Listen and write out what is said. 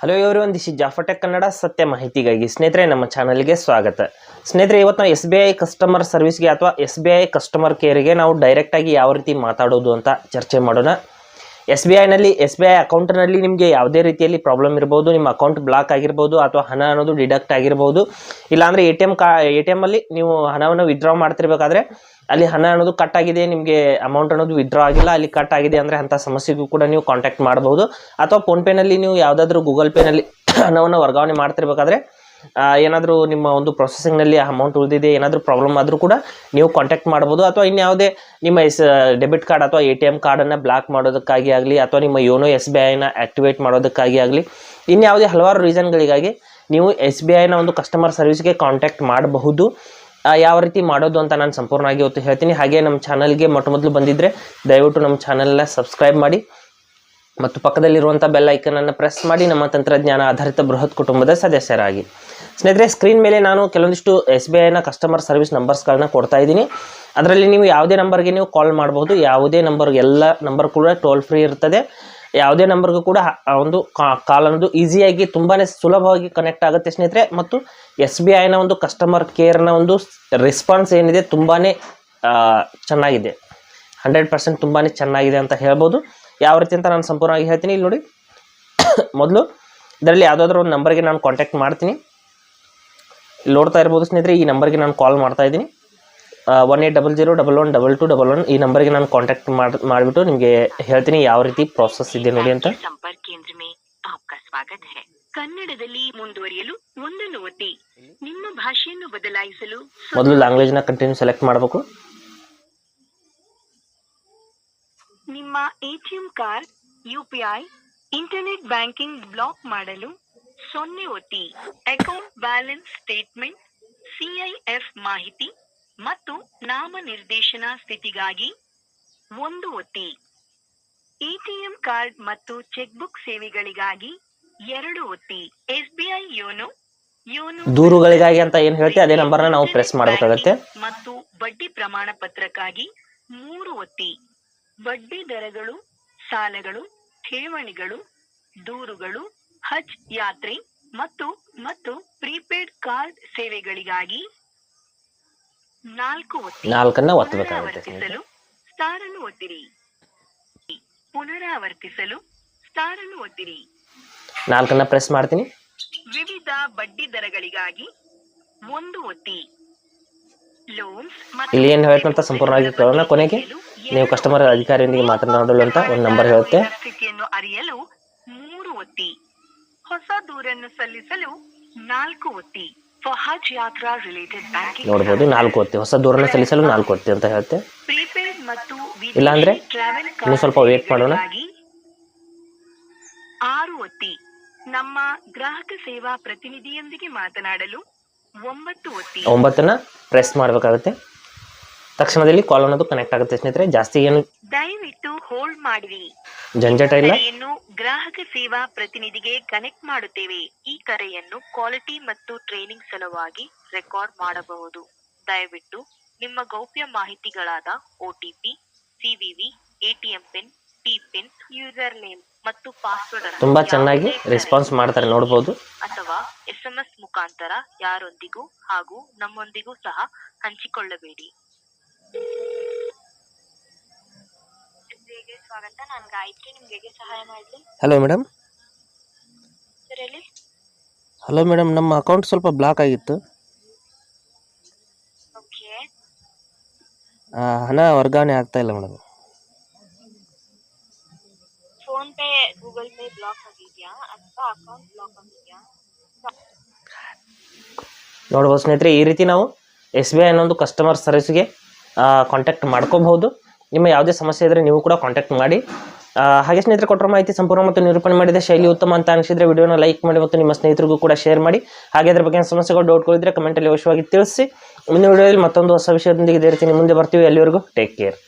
Hello ಇವರು ಒಂದು this ಜಾಫಟೆಕ್ Kannada ಸತ್ಯ ಮಾಹಿತಿಗಾಗಿ ಸ್ನೇಹಿತರೆ, ನಮ್ಮ ಚಾನಲ್ಗೆ ಸ್ವಾಗತ. ಸ್ನೇಹಿತರೆ, ಇವತ್ತು ನಾವು ಎಸ್ ಬಿ ಐ ಕಸ್ಟಮರ್ ಸರ್ವಿಸ್ಗೆ ಅಥವಾ ಎಸ್ ಬಿ ಐ ಕಸ್ಟಮರ್ ಕೇರ್ಗೆ ನಾವು ಡೈರೆಕ್ಟಾಗಿ ಯಾವ ರೀತಿ ಮಾತಾಡೋದು ಅಂತ ಚರ್ಚೆ ಮಾಡೋಣ. ಎಸ್ ಬಿ ಐನಲ್ಲಿ ಎಸ್ ಬಿ ಐ ಅಕೌಂಟ್ನಲ್ಲಿ ನಿಮಗೆ ಯಾವುದೇ ರೀತಿಯಲ್ಲಿ ಪ್ರಾಬ್ಲಮ್ ಇರ್ಬೋದು, ನಿಮ್ಮ ಅಕೌಂಟ್ ಬ್ಲಾಕ್ ಆಗಿರ್ಬೋದು ಅಥವಾ ಹಣ ಅನ್ನೋದು ಡಿಡಕ್ಟ್ ಆಗಿರ್ಬೋದು. ಇಲ್ಲಾಂದರೆ ಎ ಟಿ ಎಂ ಕಾ ಎ ಟಿ ಎಮ್ಮಲ್ಲಿ ನೀವು ಹಣವನ್ನು ವಿತ್ಡ್ರಾ ಮಾಡ್ತಿರ್ಬೇಕಾದ್ರೆ ಅಲ್ಲಿ ಹಣ ಅನ್ನೋದು ಕಟ್ ಆಗಿದೆ, ನಿಮಗೆ ಅಮೌಂಟ್ ಅನ್ನೋದು ವಿತ್ಡ್ರಾ ಆಗಿಲ್ಲ, ಅಲ್ಲಿ ಕಟ್ ಆಗಿದೆ ಅಂದರೆ ಅಂಥ ಸಮಸ್ಯೆಗೂ ಕೂಡ ನೀವು ಕಾಂಟ್ಯಾಕ್ಟ್ ಮಾಡಬಹುದು ಅಥವಾ ಫೋನ್ಪೇನಲ್ಲಿ ನೀವು ಯಾವುದಾದ್ರೂ ಗೂಗಲ್ ಪೇನಲ್ಲಿ ಹಣವನ್ನು ವರ್ಗಾವಣೆ ಮಾಡ್ತಿರ್ಬೇಕಾದ್ರೆ ಏನಾದರೂ ನಿಮ್ಮ ಒಂದು ಪ್ರೊಸೆಸಿಂಗ್ನಲ್ಲಿ ಅಮೌಂಟ್ ಉಳಿದಿದೆ, ಏನಾದರೂ ಪ್ರಾಬ್ಲಮ್ ಆದರೂ ಕೂಡ ನೀವು ಕಾಂಟ್ಯಾಕ್ಟ್ ಮಾಡ್ಬೋದು. ಅಥವಾ ಇನ್ಯಾವುದೇ ನಿಮ್ಮ ಎಸ್ ಡೆಬಿಟ್ ಕಾರ್ಡ್ ಅಥವಾ ಎ ಟಿ ಎಂ ಕಾರ್ಡನ್ನು ಬ್ಲಾಕ್ ಮಾಡೋದಕ್ಕಾಗಿ ಆಗಲಿ, ಅಥವಾ ನಿಮ್ಮ ಯೋನೋ ಎಸ್ ಬಿ ಐನ ಆ್ಯಕ್ಟಿವೇಟ್ ಮಾಡೋದಕ್ಕಾಗಿ ಆಗಲಿ ಇನ್ಯಾವುದೇ ಹಲವಾರು ರೀಸನ್ಗಳಿಗಾಗಿ ನೀವು ಎಸ್ ಬಿ ಐನ ಒಂದು ಕಸ್ಟಮರ್ ಸರ್ವಿಸ್ಗೆ ಕಾಂಟ್ಯಾಕ್ಟ್ ಮಾಡಬಹುದು. ಯಾವ ರೀತಿ ಮಾಡೋದು ಅಂತ ನಾನು ಸಂಪೂರ್ಣವಾಗಿ ಇವತ್ತು ಹೇಳ್ತೀನಿ. ಹಾಗೆ ನಮ್ಮ ಚಾನಲ್ಗೆ ಮೊಟ್ಟ ಮೊದಲು ಬಂದಿದ್ದರೆ ದಯವಿಟ್ಟು ನಮ್ಮ ಚಾನಲ್ನ ಸಬ್ಸ್ಕ್ರೈಬ್ ಮಾಡಿ. ಮತ್ತು ಪಕ್ಕದಲ್ಲಿರುವಂಥ ಬೆಲ್ ಐಕನನ್ನು ಪ್ರೆಸ್ ಮಾಡಿ. ನಮ್ಮ ತಂತ್ರಜ್ಞಾನ ಆಧಾರಿತ ಬೃಹತ್ ಕುಟುಂಬದ ಸದಸ್ಯರಾಗಿ. ಸ್ನೇಹಿತರೆ ಸ್ಕ್ರೀನ್ ಮೇಲೆ ನಾನು ಕೆಲವೊಂದಿಷ್ಟು ಎಸ್ ಬಿ ಐನ ಕಸ್ಟಮರ್ ಸರ್ವಿಸ್ ನಂಬರ್ಸ್ಗಳನ್ನ ಕೊಡ್ತಾ ಇದ್ದೀನಿ. ಅದರಲ್ಲಿ ನೀವು ಯಾವುದೇ ನಂಬರ್ಗೆ ನೀವು ಕಾಲ್ ಮಾಡಬಹುದು ಯಾವುದೇ ನಂಬರ್ಗೆ ಎಲ್ಲ ನಂಬರ್ ಕೂಡ ಟೋಲ್ ಫ್ರೀ ಇರ್ತದೆ. ಯಾವುದೇ ನಂಬರ್ಗೂ ಕೂಡ ಒಂದು ಕಾಲ್ ಅನ್ನೋದು ಈಸಿಯಾಗಿ ತುಂಬಾ ಸುಲಭವಾಗಿ ಕನೆಕ್ಟ್ ಆಗುತ್ತೆ ಸ್ನೇಹಿತರೆ. ಮತ್ತು ಎಸ್ ಬಿ ಐನ ಒಂದು ಕಸ್ಟಮರ್ ಕೇರ್ನ ಒಂದು ರೆಸ್ಪಾನ್ಸ್ ಏನಿದೆ ತುಂಬಾ ಚೆನ್ನಾಗಿದೆ. ಹಂಡ್ರೆಡ್ ಪರ್ಸೆಂಟ್ ತುಂಬಾ ಚೆನ್ನಾಗಿದೆ ಅಂತ ಹೇಳ್ಬೋದು. ಯಾವ ರೀತಿ ಅಂತ ನಾನು ಸಂಪೂರ್ಣವಾಗಿ ಹೇಳ್ತೀನಿ. ಇಲ್ಲಿ ನೋಡಿ. ಮೊದಲು ಇದರಲ್ಲಿ ಯಾವುದಾದ್ರೂ ಒಂದು ನಂಬರ್ಗೆ ನಾನು ಕಾಂಟ್ಯಾಕ್ಟ್ ಮಾಡ್ತೀನಿ. ನೋಡ್ತಾ ಇರ್ಬೋದು ಸ್ನೇಹಿತರೆ ಈ ನಂಬರ್ಗೆ ನಾನು ಕಾಲ್ ಮಾಡ್ತಾ ಇದ್ದೀನಿ. One eight double zero double one double two double one ಈ ನಂಬರ್ಗೆ ನಾನು ಕಾಂಟ್ಯಾಕ್ಟ್ ಮಾಡಿ ಮಾಡಿಬಿಟ್ಟು ನಿಮಗೆ ಹೇಳ್ತೀನಿ ಯಾವ ರೀತಿ ಪ್ರೋಸೆಸ್ ಇದೆ ನೋಡಿ ಅಂತ. ಸಂಪರ್ಕ ಕೇಂದ್ರ ಸ್ವಾಗತ ಕನ್ನಡದಲ್ಲಿ ಮುಂದುವರಿಯಲು ಒಂದನ್ನು ಒತ್ತಿ ನಿಮ್ಮ ಭಾಷೆಯನ್ನು ಬದಲಾಯಿಸಲು ಮೊದಲು ಲ್ಯಾಂಗ್ವೇಜ್ನ ಕಂಟಿನ್ಯೂ ಸೆಲೆಕ್ಟ್ ಮಾಡಬೇಕು. ನಿಮ್ಮ ATM card UPI internet banking block ಮಾಡಲು ಸೊನ್ನೆ ಒತ್ತಿ. ಅಕೌಂಟ್ ಬ್ಯಾಲೆನ್ಸ್ ಸ್ಟೇಟ್ಮೆಂಟ್ ಸಿಐಎಫ್ ಮಾಹಿತಿ ಮತ್ತು ನಾಮನಿರ್ದೇಶನ ಸ್ಥಿತಿಗಾಗಿ ಒಂದು ಒತ್ತಿ. ಎಟಿಎಂ ಕಾರ್ಡ್ ಮತ್ತು ಚೆಕ್ ಬುಕ್ ಸೇವೆಗಳಿಗಾಗಿ ಎರಡು ಒತ್ತಿ. ಎಸ್ಬಿಐ ಯೋನೋ ಯೋನೋ ದೂರುಗಳಿಗಾಗಿ ಅಂತ ಏನ್ ಹೇಳ್ತೀವಿ ಅದೇ ನಂಬರ್ ನಾವು ಪ್ರೆಸ್ ಮಾಡಬೇಕಾಗುತ್ತೆ. ಮತ್ತು ಬಡ್ಡಿ ಪ್ರಮಾಣ ಪತ್ರಕ್ಕಾಗಿ ಮೂರು ಒತ್ತಿ. ಬಡ್ಡಿ ದರಗಳು ಸಾಲಗಳು ಠೇವಣಿಗಳು ದೂರುಗಳು ಹಜ್ ಯಾತ್ರೆ ಮತ್ತು ಮತ್ತು ಪ್ರೀಪೇಡ್ ಕಾರ್ಡ್ ಸೇವೆಗಳಿಗಾಗಿ ನಾಲ್ಕು ನಾಲ್ಕನ್ನ ಒತ್ತಬೇಕಾಗುತ್ತೆ ಸ್ಟಾರ್ ಅನ್ನು ಒತ್ತಿರಿ. ಪುನರಾವರ್ತಿಸಲು ಸ್ಟಾರ್ ಅನ್ನು ಒತ್ತಿರಿ. ನಾಲ್ಕನ್ನ ಪ್ರೆಸ್ ಮಾಡ್ತೀನಿ. ವಿವಿಧ ಬಡ್ಡಿ ದರಗಳಿಗಾಗಿ ಒಂದು ಒತ್ತಿ. ಲೋನ್ಸ್ ಇಲ್ಲಿ ಏನು ಹೇಳ್ತಂತ ಸಂಪೂರ್ಣವಾಗಿ ಕೇಳೋಣ ಕೊನೆಗೆ. ನೀವು ಕಸ್ಟಮರ್ ಅಧಿಕಾರಿಯೊಂದಿಗೆ ಮಾತನಾಡಲು ಅಂತ ಒಂದು ನಂಬರ್ ಹೇಳುತ್ತೆ. ಸ್ಥಿತಿಯನ್ನು ಅರಿಯಲು ಹೊಸ ದೂರನ್ನು ಸಲ್ಲಿಸಲು ನಾಲ್ಕು ಒತ್ತಿ ಫಹಜ್ ಹಜ್ ಯಾತ್ರಾ ರಿಲೇಟೆಡ್ ಬ್ಯಾಂಕಿಂಗ್ ನೋಡಬಹುದು ನಾಲ್ಕು ಒತ್ತಿ. ಹೊಸ ದೂರನ ಸಲ್ಲಿಸಲು ನಾಲ್ಕು ಒತ್ತಿ ಅಂತ ಹೇಳುತ್ತೆ ಪ್ರೀಪೇಡ್ ಮತ್ತು ಇಲ್ಲಾಂದ್ರೆ ಟ್ರಾವೆಲ್ ಇನ್ನೂ ಸ್ವಲ್ಪ ವೇಟ್ ಮಾಡೋಣ. ಆರು ಒತ್ತಿ. ನಮ್ಮ ಗ್ರಾಹಕ ಸೇವಾ ಪ್ರತಿನಿಧಿಯೊಂದಿಗೆ ಮಾತನಾಡಲು ಒಂಬತ್ತು ಒತ್ತಿ. ಒಂಬತ್ತನ್ನ ಪ್ರೆಸ್ ಮಾಡಬೇಕಾಗುತ್ತೆ. ತಕ್ಷಣದಲ್ಲಿ ಕಾಲ್ ಅನ್ನೋದು ಕನೆಕ್ಟ್ ಆಗುತ್ತೆ ಸ್ನೇಹಿತರೆ. ಜಾಸ್ತಿ ಏನು ದಯವಿಟ್ಟು ಹೋಲ್ಡ್ ಮಾಡಿರಿ. ಜಂಜಟ ಇಲ್ಲ? ಕರೆಯನ್ನು ಗ್ರಾಹಕ ಸೇವಾ ಪ್ರತಿನಿಧಿಗೆ ಕನೆಕ್ಟ್ ಮಾಡುತ್ತೇವೆ. ಈ ಕರೆಯನ್ನು ಕ್ವಾಲಿಟಿ ಮತ್ತು ಟ್ರೈನಿಂಗ್ ಸಲುವಾಗಿ ರೆಕಾರ್ಡ್ ಮಾಡಬಹುದು. ದಯವಿಟ್ಟು ನಿಮ್ಮ ಗೌಪ್ಯ ಮಾಹಿತಿಗಳಾದ OTP CVV ATM PIN P PIN user name ಮತ್ತು ಪಾಸ್ವರ್ಡ್ ಅನ್ನು ತುಂಬಾ ಚೆನ್ನಾಗಿ ಯಾವುದೇ ಕರೆ ರೆಸ್ಪಾನ್ಸ್ ಮಾಡ್ತಾರೆ ನೋಡಬಹುದು ಅಥವಾ ಎಸ್ಎಂಎಸ್ ಮುಖಾಂತರ ಯಾರೊಂದಿಗೂ ಹಾಗೂ ನಮ್ಮೊಂದಿಗೂ ಸಹ ಹಂಚಿಕೊಳ್ಳಬೇಡಿ. ಸ್ವಾಗತ ನಾನು ಗಾಯತ್ರಿ ನಿಮ್ಗೆ ಹೇಗೆ ಸಹಾಯ ಮಾಡಲಿ. ಹಲೋ ಮೇಡಮ್ ಸರ್ ಹೇಳಿ. ಹಲೋ ಮೇಡಮ್ ನಮ್ಮ ಅಕೌಂಟ್ ಸ್ವಲ್ಪ ಬ್ಲಾಕ್ ಆಗಿತ್ತು. ಓಕೆ ಆ, ಹಣ ವರ್ಗಾವಣೆ ಆಗ್ತಾ ಇಲ್ಲ madam PhonePe Google pay block ಆಗಿದ್ಯಾ? ಅಥವಾ ಅಕೌಂಟ್ ಬ್ಲಾಕ್ ಆಗಿದೆಯಾ? ನೋಡ್ಬೋದು ಸ್ನೇಹಿತರೆ ಈ ರೀತಿ ನಾವು ಎಸ್ ಬಿ ಐ ಅನ್ನೊಂದು ಕಸ್ಟಮರ್ ಸರ್ವಿಸ್ಗೆ ಕಾಂಟ್ಯಾಕ್ಟ್ ಮಾಡ್ಕೋಬಹುದು. ನಿಮ್ಮ ಯಾವುದೇ ಸಮಸ್ಯೆ ಇದ್ದರೆ ನೀವು ಕೂಡ ಕಾಂಟ್ಯಾಕ್ಟ್ ಮಾಡಿ. ಹಾಗೆ ಸ್ನೇಹಿತರೆ ಕೊಟ್ಟರೆ ಮಾಹಿತಿ ಸಂಪೂರ್ಣ ಮತ್ತು ನಿರೂಪಣೆ ಮಾಡಿದ ಶೈಲಿ ಉತ್ತಮ ಅಂತ ಅನಿಸಿದರೆ ವಿಡಿಯೋನ ಲೈಕ್ ಮಾಡಿ ಮತ್ತು ನಿಮ್ಮ ಸ್ನೇಹಿತರಿಗೂ ಕೂಡ ಶೇರ್ ಮಾಡಿ. ಹಾಗೆ ಅದ್ರ ಬಗ್ಗೆ ಸಮಸ್ಯೆಗಳು ಡೌಟ್ಗಳಿದ್ರೆ ಕಮೆಂಟಲ್ಲಿ ಅವಶ್ಯವಾಗಿ ತಿಳಿಸಿ. ಮುಂದಿನ ವಿಡಿಯೋದಲ್ಲಿ ಮತ್ತೊಂದು ಹೊಸ ವಿಷಯದೊಂದಿಗೆ ಇದೇ ರೀತಿ ಮುಂದೆ ಬರ್ತೀವಿ. ಅಲ್ಲಿವರೆಗೂ ಟೇಕ್ ಕೇರ್